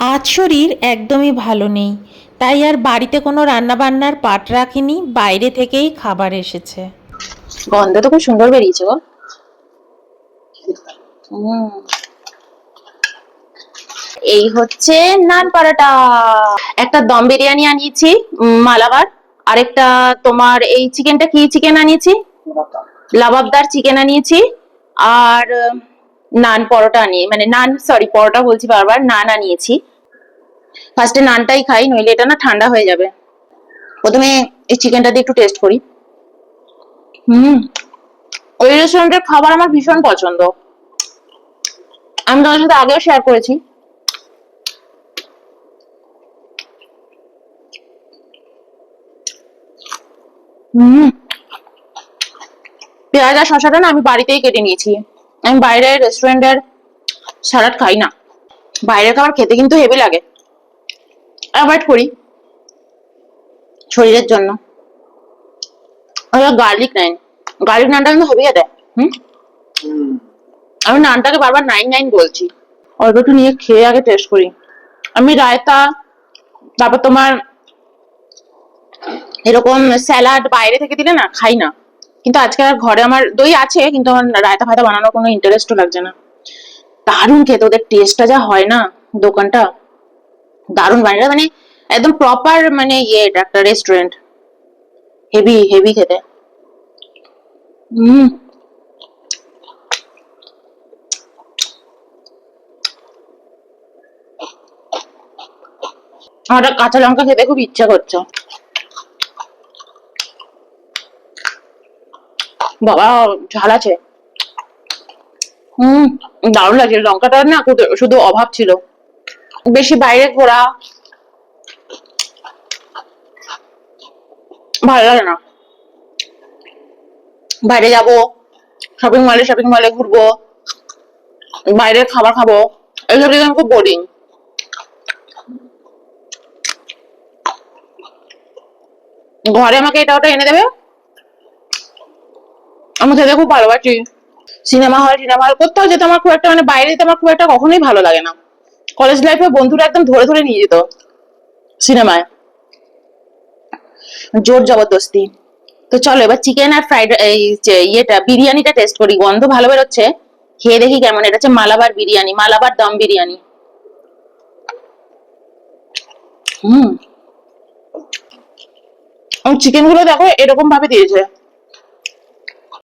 আজ শরীর একদমই ভালো নেই, তাই আর বাড়িতে কোনো রান্নাবান্নার পাট রাখিনি, বাইরে থেকেই খাবার এসেছে। গন্ধ তো খুব সুন্দর বেরিয়েছে গো। এই হচ্ছে নান পরোটা। একটা দম বিরিয়ানি আনিয়েছি মালাবার। আরেকটা তোমার এই চিকেনটা কি চিকেন আনিয়েছি? লাবাবদার চিকেন আনিয়েছি। আর, নান পরোটা আনিয়ে মানে নান সরি পরোটা বলছি বারবার, নান আনিয়েছি। ফার্স্টে নানটাই খাই, নইলে এটা না ঠান্ডা হয়ে যাবে। প্রথমে এই চিকেনটা দিয়ে একটু টেস্ট করি। হুম। ওই রেস্টুরেন্টের খাবার আমার ভীষণ পছন্দ। আমি তোমার সাথে আগেও শেয়ার করেছি। হুম। পেঁয়াজ আর শশাটা না আমি বাড়িতেই কেটে নিয়েছি। আমি বাইরের রেস্টুরেন্টের স্যালাড খাই না। বাইরের খাবার খেতে কিন্তু হেভি লাগে। অ্যাভয়েড করি শরীরের জন্য। গার্লিক নাইন গার্লিক নানটা কিন্তু হেভি খেতে হুম? আমি নানটাকে বারবার নাইন নাইন বলছি। অল্প একটু নিয়ে খেয়ে আগে টেস্ট করি। আমি রায়তা, তারপর তোমার এরকম স্যালাড বাইরে থেকে দিলে না খাই না। কিন্তু আজকে আর ঘরে আমার দই আছে, কিন্তু আমার রায়তা ফায়তা বানানোর কোনো ইন্টারেস্টও লাগছে না। দারুণ খেতে, ওদের টেস্টটা যা হয় না দোকানটা। দারুণ বানিয়ে। মানে একদম প্রপার মানে ইয়ে এটা একটা রেস্টুরেন্ট হেভি হেভি খেতে। হুম কাঁচা লঙ্কা খেতে খুব ইচ্ছা করছে। বাবা, ঝাল আছে। হুম দারুণ লাগছে লঙ্কাটার না শুধু অভাব ছিল। বেশি বাইরে ঘোরা ভালো লাগে না। বাইরে যাব শপিং মলে শপিং মলে ঘুরবো, বাইরের খাবার খাব এইসব আমি খুব বোরিং ঘরে আমাকে এটা ওটা এনে দেবে? আমি খেতে খুব ভালোবাসি। সিনেমা হল সিনেমা হল, কোথাও যেতে আমার খুব একটা মানে বাইরে যেতে আমার খুব একটা কখনোই ভালো লাগে না। কলেজ লাইফে বন্ধুরা একদম ধরে ধরে নিয়ে যেত সিনেমায়। জোর জবরদস্তি। তো চলো এবার চিকেন আর ফ্রাইড এই ইয়েটা, বিরিয়ানিটা টেস্ট করি। গন্ধ ভালো বেরোচ্ছে। খেয়ে দেখি কেমন। এটা হচ্ছে মালাবার বিরিয়ানি, মালাবার দম বিরিয়ানি। হুম। চিকেনগুলো দেখো এরকম ভাবে দিয়েছে।